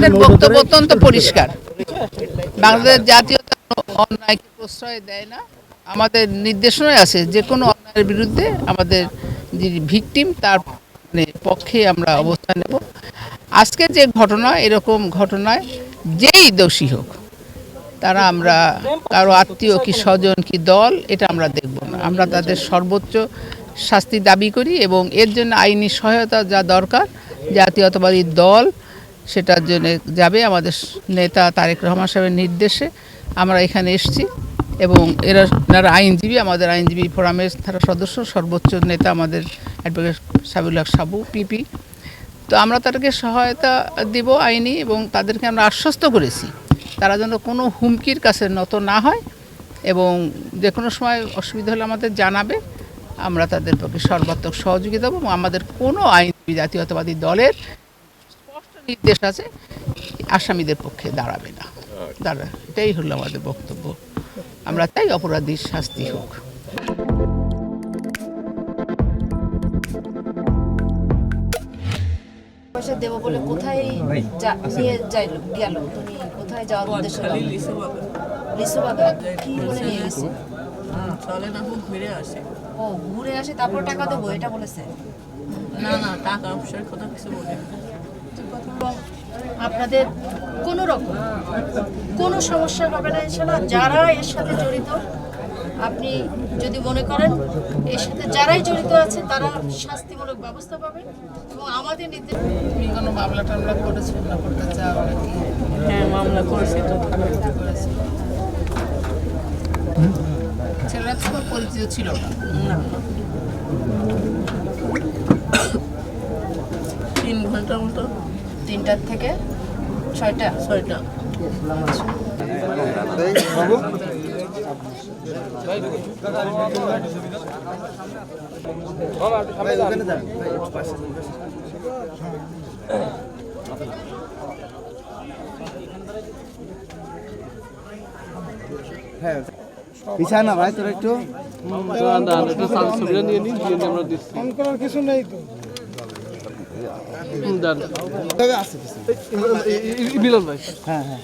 আমাদের বক্তব্য অত্যন্ত পরিষ্কার। বাংলাদেশ জাতীয়তা কোনো অন্যায়কে প্রশ্রয় দেয় না। আমাদের নির্দেশনায় আছে যে কোনো অন্যায়ের বিরুদ্ধে আমাদের যে ভিকটিম, তার মানে পক্ষে আমরা অবস্থান নেব। আজকে যে ঘটনা, এরকম ঘটনায় যেই দোষী হোক, তারা আমরা কারও আত্মীয় কি স্বজন কি দল, এটা আমরা দেখব না। আমরা তাদের সর্বোচ্চ শাস্তি দাবি করি এবং এর জন্য আইনি সহায়তা যা দরকার, জাতীয়তাবাদী দল সেটার জন্য যাবে আমাদের নেতা তারেক রহমান সাহেবের নির্দেশে। আমরা এখানে এসেছি এবং এরা, এনারা আইনজীবী, আমাদের আইনজীবী ফোরামের তারা সদস্য, সর্বোচ্চ নেতা আমাদের অ্যাডভোকেট সাবিউল্লাহ সাবু, পিপি। তো আমরা তাদেরকে সহায়তা দেব আইনি এবং তাদেরকে আমরা আশ্বস্ত করেছি। তারা যেন কোনো হুমকির কাছে নত না হয় এবং যে কোনো সময় অসুবিধা হলে আমাদের জানাবে। আমরা তাদের পক্ষে সর্বাত্মক সহযোগিতা দেবো আমাদের কোনো আইনজীবী জাতীয়তাবাদী দলের নির্দেশ আছে আসামিদের পক্ষে দাঁড়াবে না। দাঁড়া এটাই হলো আমাদের বক্তব্য। আমরা তাই অপরাধীর শাস্তি হোক। পয়সা দেবো বলে কোথায় নিয়ে যাইল গেল? তুমি কোথায় যাওয়ার উদ্দেশ্য লিসু কি বলে নিয়ে গেছে? চলে না খুব ঘুরে আসে। ও ঘুরে আসে তারপর টাকা দেবো এটা বলেছে? না না টাকা পয়সার কথা কিছু বলে না। আপনাদের কোনো রকম কোনো সমস্যা হবে না ইনশাল্লাহ যারা এর সাথে জড়িত আপনি যদি মনে করেন এর সাথে যারাই জড়িত আছে তারা শাস্তিমূলক ব্যবস্থা পাবে এবং আমাদের নির্দেশ তুমি কোনো মামলা টামলা করেছেন না করতে চাও নাকি? হ্যাঁ মামলা করেছে তো। ছেলেরা তো খুব পরিচিত ছিল না। না। মতো। তিনটার থেকে ছয়টা ছয়টা। পিছায় না ভাই তোর একটু। ফোন কিছু নেই তো। আছে হ্যাঁ হ্যাঁ।